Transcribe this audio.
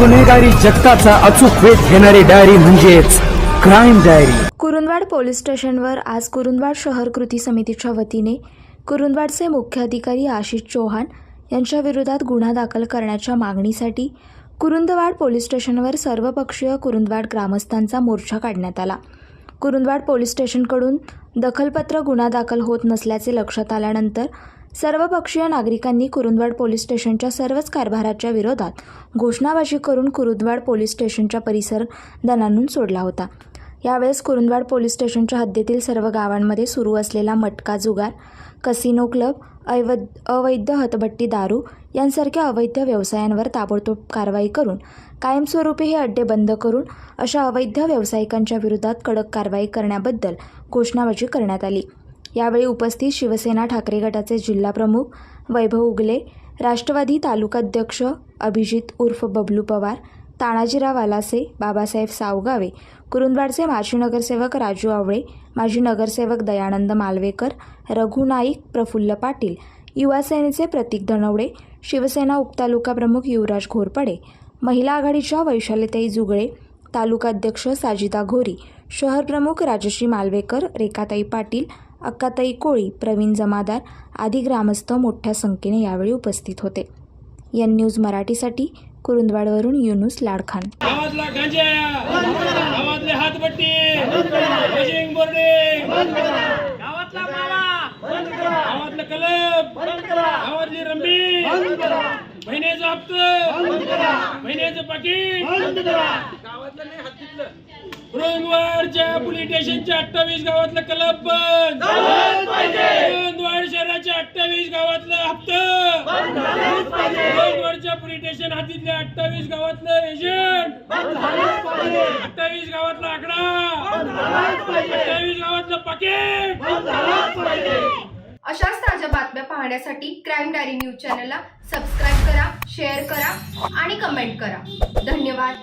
गुन्हेगारी जगताचा अचूक वेध घेणारी डायरी म्हणजेच क्राईम डायरी कुरुंदवाड पोलीस स्टेशनवर आज कुरुंदवाड शहर कृती समितीच्या वतीने कुरुंदवाडचे मुख्य अधिकारी आशिष चौहान यांच्या विरोधात गुन्हा दाखल करण्याच्या मागणीसाठी कुरुंदवाड पोलीस स्टेशनवर सर्वपक्षीय कुरुंदवाड ग्रामस्थांचा मोर्चा काढण्यात आला. कुरुंदवाड पोलीस स्टेशनकडून दखलपत्र गुन्हा दाखल होत नसल्याचे लक्षात आल्यानंतर सर्वपक्षीय नागरिकांनी कुरुंदवाड पोलीस स्टेशनच्या सर्वच कारभाराच्या विरोधात घोषणाबाजी करून कुरुंदवाड पोलीस स्टेशनच्या परिसर दणानून सोडला होता. यावेळेस कुरुंदवाड पोलीस स्टेशनच्या हद्दीतील सर्व गावांमध्ये सुरू असलेला मटका जुगार कसिनो क्लब अवै अवैध हतभट्टी दारू यांसारख्या अवैध व्यवसायांवर ताबडतोब कारवाई करून कायमस्वरूपी हे अड्डे बंद करून अशा अवैध व्यावसायिकांच्या विरोधात कडक कारवाई करण्याबद्दल घोषणाबाजी करण्यात आली. यावेळी उपस्थित शिवसेना ठाकरे गटाचे जिल्हाप्रमुख वैभव उगले राष्ट्रवादी तालुकाध्यक्ष अभिजित उर्फ बबलू पवार तानाजीराव वालासे बाबासाहेब सावगावे कुरुंदवाडचे माजी नगरसेवक राजू आवळे माजी नगरसेवक दयानंद मालवेकर रघु नाईक प्रफुल्ल पाटील युवा सेनेचे प्रतीक धनवडे शिवसेना उपतालुका प्रमुख युवराज घोरपडे महिला आघाडीच्या वैशालीताई जुगळे तालुकाध्यक्ष साजिदा घोरी शहर प्रमुख राजश्री मालवेकर रेखाताई पाटील अक्काताई कोळी प्रवीण जमादार आदी ग्रामस्थ मोठ्या संख्येने यावेळी उपस्थित होते. एन न्यूज मराठीसाठी कुरुंदवाडवरून युनुस लाडखान. गावातला गांजा गावातले हातबट्टी वजिंग बोर्डिंग गावातला मावा गावातलं कलब गावातली रंबी महिन्याचं हप्त महिन्याचं पाकिट गावातलं नाही हद्दीतलं कुरुंदवाडच्या पोलीस स्टेशनच्या अठ्ठावीस गावातलं क्लब बंद कुरुंदवाड शहराच्या अठ्ठावीस गावातलं हप्त स्टेशन हद्दीतल्या अठ्ठावीस गावातलं एजंट अठ्ठावीस गावातला आकडा. अठ्ठावीस गावातलं पाकिट अशाच ताज्या बातम्या पाहण्यासाठी क्राईम डायरी न्यूज चॅनलला सबस्क्राईब करा शेअर करा आणि कमेंट करा. धन्यवाद.